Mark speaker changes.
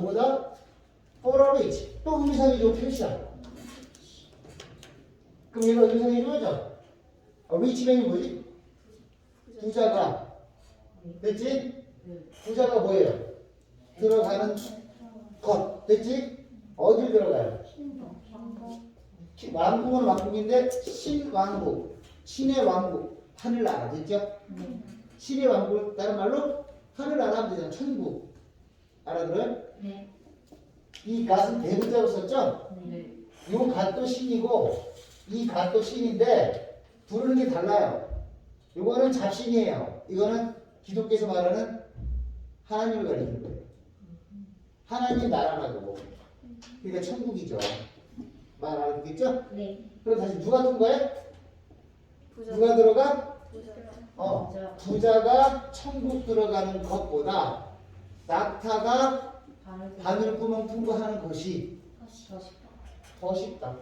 Speaker 1: 뭐보다? rich. 또 의미상이죠, 표시야. 그럼 얘가 의미상이죠, 그죠? 어, richman이 뭐지? 부자가. 됐지? 부자가 뭐예요? 들어가는 것. 됐지? 어딜 들어가요? 시- 왕국은 왕국인데 신왕국, 신의 왕국, 하늘나라 됐죠? 신의 왕국 다른 말로 하늘나라 하면 되잖아 천국 알아들어요?
Speaker 2: 네.
Speaker 1: 이 갓은 대문자로 썼죠?
Speaker 2: 네.
Speaker 1: 요 갓도 신이고 이 갓도 신인데 부르는 게 달라요 요거는 잡신이에요 이거는 기독교에서 말하는 하나님을 가리키는 거예요 하나님 나라라고 그러니까 천국이죠 말 알아듣겠죠?
Speaker 2: 네.
Speaker 1: 그럼 다시 누가 통과해?
Speaker 3: 부자.
Speaker 1: 누가 들어가?
Speaker 3: 부자.
Speaker 1: 어,
Speaker 2: 부자.
Speaker 1: 부자가 천국 들어가는 것보다 낙타가 바늘 구멍 통과하는 것이
Speaker 2: 더 쉽다.
Speaker 1: 더 쉽다.